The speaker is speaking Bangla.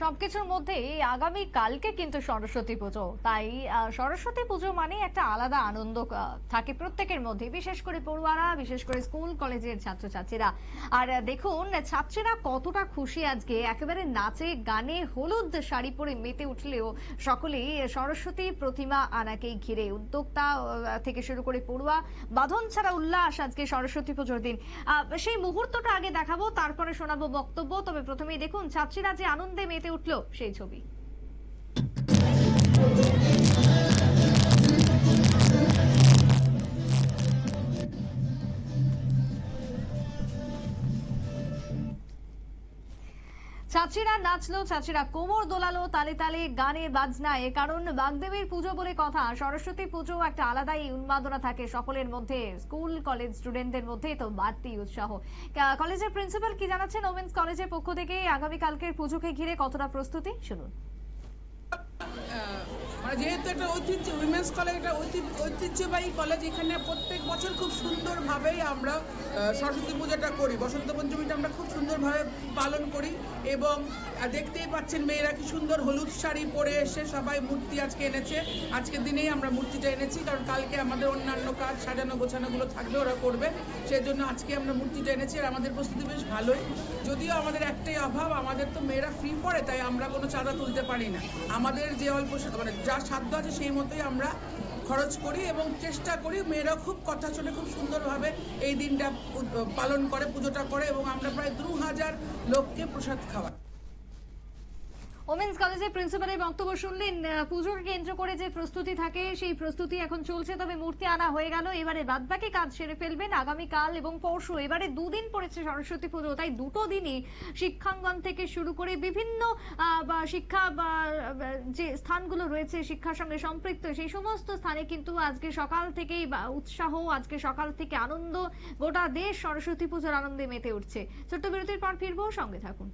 সবকিছুর মধ্যে আগামী কালকে কিন্তু সরস্বতী পুজো। তাই সরস্বতী পুজো মানে একটা আলাদা আনন্দ থাকে প্রত্যেকের মধ্যে বিশেষ করে পড়ুয়ারা, বিশেষ করে স্কুল, কলেজের ছাত্রছাত্রীরা। আর দেখুন, ছাত্রীরা কতটা খুশি আজকে। একেবারে নাচে, গানে, হলুদ শাড়ি পরে মেতে উঠলেও সকলেই সরস্বতী প্রতিমা আনাকেই ঘিরে উদ্যোক্তা থেকে শুরু করে পড়ুয়া, বাঁধন ছাড়া উল্লাস আজকে সরস্বতী পুজোর দিন। সেই মুহূর্তটা আগে দেখাবো, তারপরে শোনাবো বক্তব্য। তবে প্রথমেই দেখুন, ছাত্রীরা যে আনন্দে মেতে উঠল সেই ছবি। ছাত্রীরা নাচলো, চাচিরা কোমর দোলালো, তালে তালে গানে বাজনায় কারণ বাগদেবীর পুজো বলে কথা। সরস্বতী পুজো একটা আলাদাই উন্মাদনা থাকে সকলের মধ্যে। স্কুল, কলেজ স্টুডেন্টদের মধ্যে তো বাড়তি উৎসাহ। কলেজের প্রিন্সিপাল কি জানাচ্ছেন? ওমেন্স কলেজের পক্ষ থেকে আগামীকালকের পুজোকে ঘিরে কতটা প্রস্তুতি? শুনুন। যেহেতু একটা ঐতিহ্য উইমেন্স কলেজ একটা ঐতিহ্যবাহী কলেজ এখানে প্রত্যেক বছর খুব সুন্দরভাবেই আমরা সরস্বতী পূজাটা করি। বসন্ত পঞ্চমীটা আমরা খুব সুন্দরভাবে পালন করি এবং দেখতেই পাচ্ছেন মেয়েরা কি সুন্দর হলুদ শাড়ি পরে এসে সবাই মূর্তি আজকে এনেছে। আজকের দিনেই আমরা মূর্তিটা এনেছি, কারণ কালকে আমাদের অন্যান্য কাজ, সাজানো গোছানোগুলো থাকবে, ওরা করবে। সেই জন্য আজকে আমরা মূর্তিটা এনেছি আর আমাদের প্রস্তুতি বেশ ভালোই। যদিও আমাদের একটাই অভাব, আমাদের তো মেয়েরা ফ্রি পড়ে, তাই আমরা কোনো চাঁদা তুলতে পারি না। আমাদের যে অল্প মানে যা সাধ্য আছে, সেই মতোই আমরা খরচ করি এবং চেষ্টা করি মেয়েরা খুব কথা শুনে খুব সুন্দরভাবে এই দিনটা পালন করে, পুজোটা করে এবং আমরা প্রায় দু হাজার লোককে প্রসাদ খাওয়াই। ওমেন্স কলেজের প্রিন্সিপালের বক্তব্য শুনলেন। পুজোকে কেন্দ্র করে যে প্রস্তুতি থাকে, সেই প্রস্তুতি এখন চলছে। তবে মূর্তি আনা হয়ে গেল। এবারে বাদবাকি কাজ সেরে ফেলবেন আগামীকাল এবং পরশু। এবারে দুদিন পড়েছে সরস্বতী পুজো, তাই দুটো দিনই শিক্ষাঙ্গন থেকে শুরু করে বিভিন্ন শিক্ষা যে স্থানগুলো রয়েছে শিক্ষার সঙ্গে সম্পৃক্ত, সেই সমস্ত স্থানে কিন্তু আজকে সকাল থেকেই উৎসাহ, আজকে সকাল থেকে আনন্দ, গোটা দেশ সরস্বতী পুজোর আনন্দে মেতে উঠছে। ছোট্ট বিরতির পর ফিরবো, সঙ্গে থাকুন।